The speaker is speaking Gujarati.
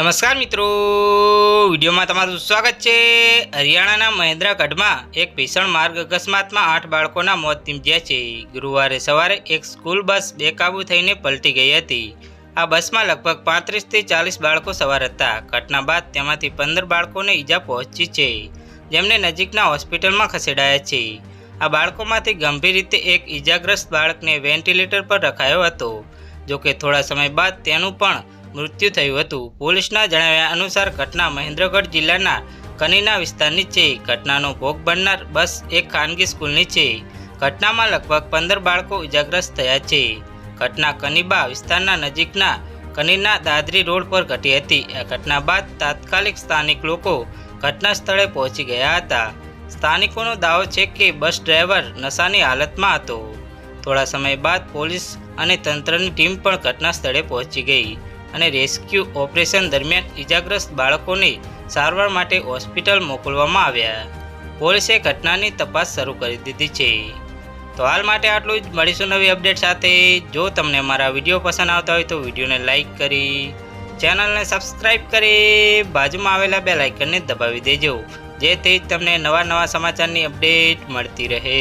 નમસ્કાર મિત્રો. વિડીયોમાં તમારું સ્વાગત છે. હરિયાણાના મહેન્દ્રગઢમાં એક ભીષણ માર્ગ અકસ્માતમાં આઠ બાળકોના મોત નીપજ્યા છે. ગુરુવારે સવારે એક સ્કૂલ બસ બેકાબૂ થઈને પલટી ગઈ હતી. આ બસમાં લગભગ પાંત્રીસથી ચાલીસ બાળકો સવાર હતા. ઘટના બાદ તેમાંથી પંદર બાળકોને ઈજા પહોંચી છે, જેમને નજીકના હોસ્પિટલમાં ખસેડાયા છે. આ બાળકોમાંથી ગંભીર રીતે એક ઈજાગ્રસ્ત બાળકને વેન્ટિલેટર પર રખાયો હતો. જોકે થોડા સમય બાદ તેનું પણ મૃત્યુ થયું હતું. પોલીસના જણાવ્યા અનુસાર ઘટના મહેન્દ્રગઢ જિલ્લાના કનીના વિસ્તારની છે. ઘટનાનો ભોગ બનનાર બસ એક ખાનગી સ્કૂલની છે. ઘટનામાં લગભગ પંદર બાળકો ઇજાગ્રસ્ત થયા છે. ઘટના કનીબા વિસ્તારના નજીકના કનીના દાદરી રોડ પર ઘટી હતી. આ ઘટના બાદ તાત્કાલિક સ્થાનિક લોકો ઘટના સ્થળે પહોંચી ગયા હતા. સ્થાનિકોનો દાવો છે કે બસ ડ્રાઈવર નશાની હાલતમાં હતો. થોડા સમય બાદ પોલીસ અને તંત્રની ટીમ પણ ઘટના સ્થળે પહોંચી ગઈ. અને રેસ્ક્યુ ઓપરેશન દરમિયાન ઇજાગ્રસ્ત બાળકોને સારવાર માટે હોસ્પિટલ મોકલવામાં આવ્યા. પોલીસે ઘટનાની તપાસ શરૂ કરી દીધી છે. તો હાલ માટે આટલું જ. મળીશું નવી અપડેટ સાથે. જો તમને મારા વીડિયો પસંદ આવતા હોય તો વિડીયોને લાઇક કરી, ચેનલને સબસ્ક્રાઇબ કરી, બાજુમાં આવેલા બે લાઇકનને દબાવી દેજો. જેથી તમને નવા નવા સમાચારની અપડેટ મળતી રહે.